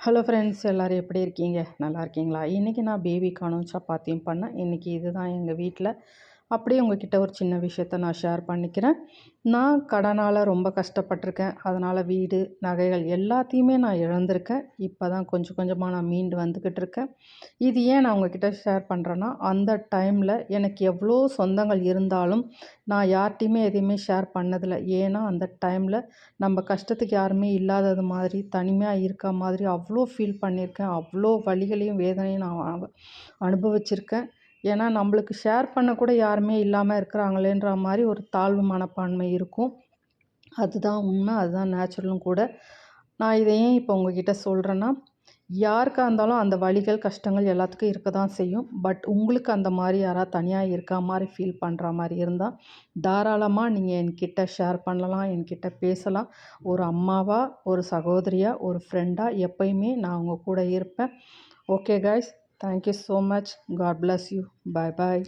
Hello friends எல்லோரும் எப்படி இருக்கீங்க? நல்லா இருக்கீங்களா? இன்றைக்கி நான் பேபிக்கானும் சப்பாத்தியும் பண்ணேன். இன்றைக்கி இதுதான் எங்கள் வீட்டில் அப்படியே உங்ககிட்ட ஒரு சின்ன விஷயத்த நான் ஷேர் பண்ணிக்கிறேன். நான் கடனால் ரொம்ப கஷ்டப்பட்டிருக்கேன். அதனால் வீடு நகைகள் எல்லாத்தையுமே நான் இழந்திருக்கேன். இப்போ தான் கொஞ்சம் கொஞ்சமாக நான் மீண்டு வந்துக்கிட்டு இருக்கேன். இது ஏன் நான் உங்ககிட்ட ஷேர் பண்ணுறேன்னா அந்த டைமில் எனக்கு எவ்வளோ சொந்தங்கள் இருந்தாலும் நான் யார்கிட்டையுமே எதையுமே ஷேர் பண்ணதில்லை. ஏன்னா அந்த டைமில் நம்ம கஷ்டத்துக்கு யாருமே இல்லாதது மாதிரி தனிமையாக இருக்க மாதிரி அவ்வளோ ஃபீல் பண்ணியிருக்கேன். அவ்வளோ வழிகளையும் வேதனையும் நான் அனுபவிச்சிருக்கேன். ஏன்னா நம்மளுக்கு ஷேர் பண்ண கூட யாருமே இல்லாமல் இருக்கிறாங்களேன்ற மாதிரி ஒரு தாழ்வு மனப்பான்மை இருக்கும். அதுதான் உண்மை அதுதான் நேச்சுரலும் கூட. நான் இதை ஏன் இப்போ உங்ககிட்ட சொல்கிறேன்னா யாருக்காக இருந்தாலும் அந்த வழிகள் கஷ்டங்கள் எல்லாத்துக்கும் இருக்க தான் செய்யும். பட் உங்களுக்கு அந்த மாதிரி யாராவது தனியாக இருக்கா மாதிரி ஃபீல் பண்ணுற மாதிரி இருந்தால் தாராளமாக நீங்கள் என்கிட்ட ஷேர் பண்ணலாம் என்கிட்ட பேசலாம். ஒரு அம்மாவாக ஒரு சகோதரியாக ஒரு ஃப்ரெண்டாக எப்பயுமே நான் உங்கள் கூட இருப்பேன். Okay guys Thank you so much. God bless you. Bye bye.